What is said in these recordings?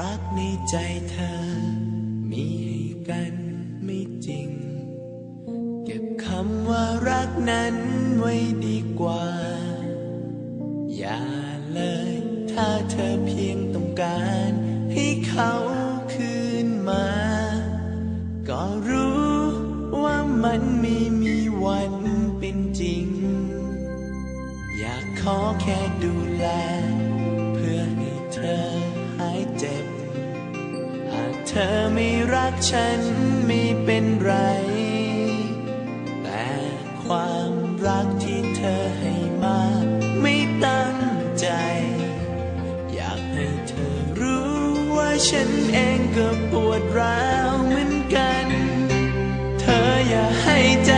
รักในใจเธอ มีให้กันไม่จริง เก็บคำว่ารักนั้นไว้ดีกว่า อย่าเลย ถ้าเธอเพียงต้องการ ให้เขาคืนมา ก็รู้ว่ามันไม่มีวันเป็นจริง อยากขอแค่ดู ธอไม่รักฉันไม่เป็นไร แต่ความรักที่เธอให้มา ไม่ตั้งใจ อยากให้เธอรู้ว่าฉันเองก็ปวดร้าวเหมือนกัน เธออย่าให้ใจ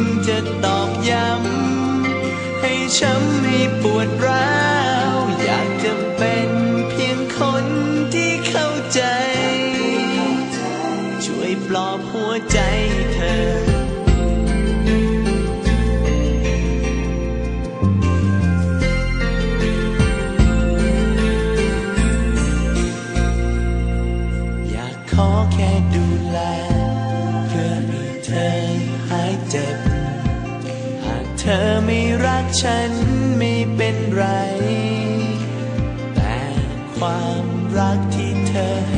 ยิ่งจะตอกย้ำให้ช้ำให้ปวดร้าว อยากจะเป็นเพียงคนที่เข้าใจ ช่วยปลอบหัวใจเธออยากขอแค่ดูแล อไม่รักฉันไม่เป็นไร แต่ความรักที่เธอ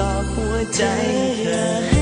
าใจช่วยปลอบหัวใจเธอ